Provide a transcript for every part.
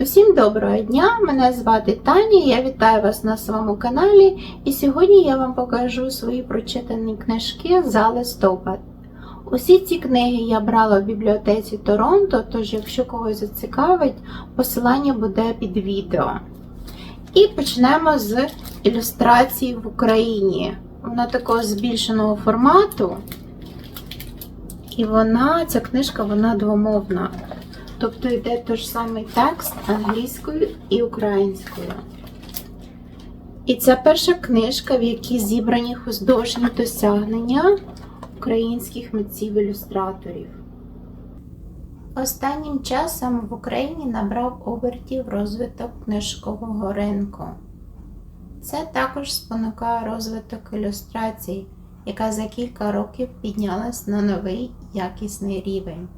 Усім доброго дня! Мене звати Таня, я вітаю вас на своєму каналі. І сьогодні я вам покажу свої прочитані книжки за листопад. Усі ці книги я брала в бібліотеці Торонто, тож, якщо когось зацікавить, посилання буде під відео. І почнемо з ілюстрації в Україні. Вона такого збільшеного формату. І вона, ця книжка, вона двомовна. Тобто йде той ж самий текст англійською і українською. І це перша книжка, в якій зібрані художні досягнення українських митців-ілюстраторів. Останнім часом в Україні набрав обертів розвиток книжкового ринку. Це також спонукає розвиток ілюстрацій, яка за кілька років піднялась на новий якісний рівень.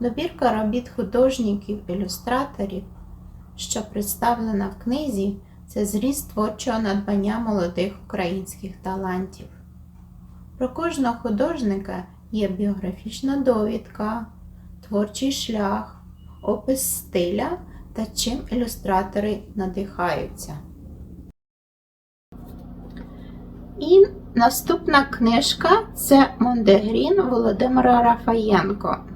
Добірка робіт художників-ілюстраторів, що представлена в книзі, це зріст творчого надбання молодих українських талантів. Про кожного художника є біографічна довідка, творчий шлях, опис стиля та чим ілюстратори надихаються. І наступна книжка це Мондегрін Володимира Рафаєнко.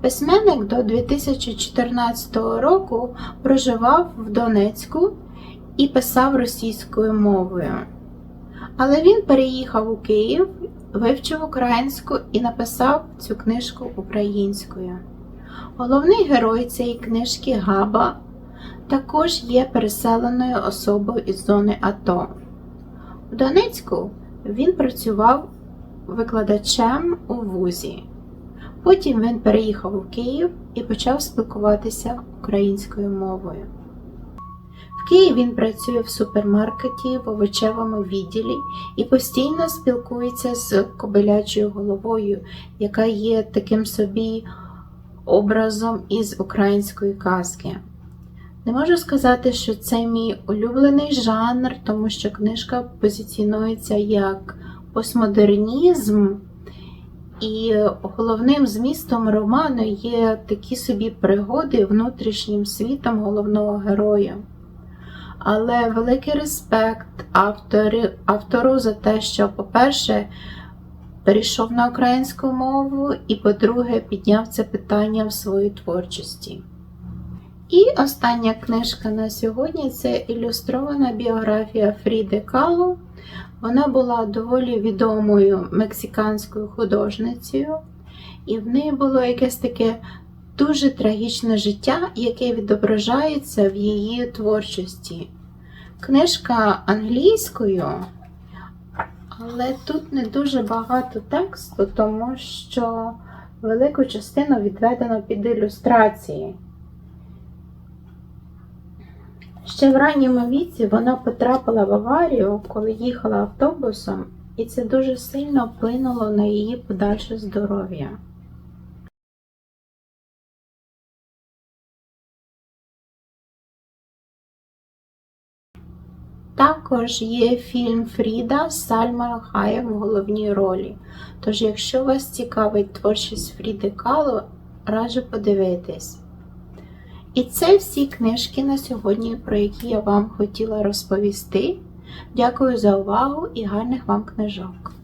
Письменник до 2014 року проживав в Донецьку і писав російською мовою. Але він переїхав у Київ, вивчив українську і написав цю книжку українською. Головний герой цієї книжки Габа також є переселеною особою із зони АТО. В Донецьку він працював викладачем у вузі. Потім він переїхав у Київ і почав спілкуватися українською мовою. В Києві він працює в супермаркеті в овочевому відділі і постійно спілкується з кобилячою головою, яка є таким собі образом із української казки. Не можу сказати, що це мій улюблений жанр, тому що книжка позиціонується як постмодернізм. І головним змістом роману є такі собі пригоди внутрішнім світом головного героя. Але великий респект автори, автору за те, що, по-перше, перейшов на українську мову, і, по-друге, підняв це питання в своїй творчості. І остання книжка на сьогодні це ілюстрована біографія Фріди Кало. Вона була доволі відомою мексиканською художницею, і в неї було якесь таке дуже трагічне життя, яке відображається в її творчості. Книжка англійською, але тут не дуже багато тексту, тому що велику частину відведено під ілюстрації. Ще в ранньому віці вона потрапила в аварію, коли їхала автобусом, і це дуже сильно вплинуло на її подальше здоров'я. Також є фільм Фріда з Сальмою Хаєм в головній ролі. Тож, якщо вас цікавить творчість Фріди Кало, раджу подивитись. І це всі книжки на сьогодні, про які я вам хотіла розповісти. Дякую за увагу і гарних вам книжок!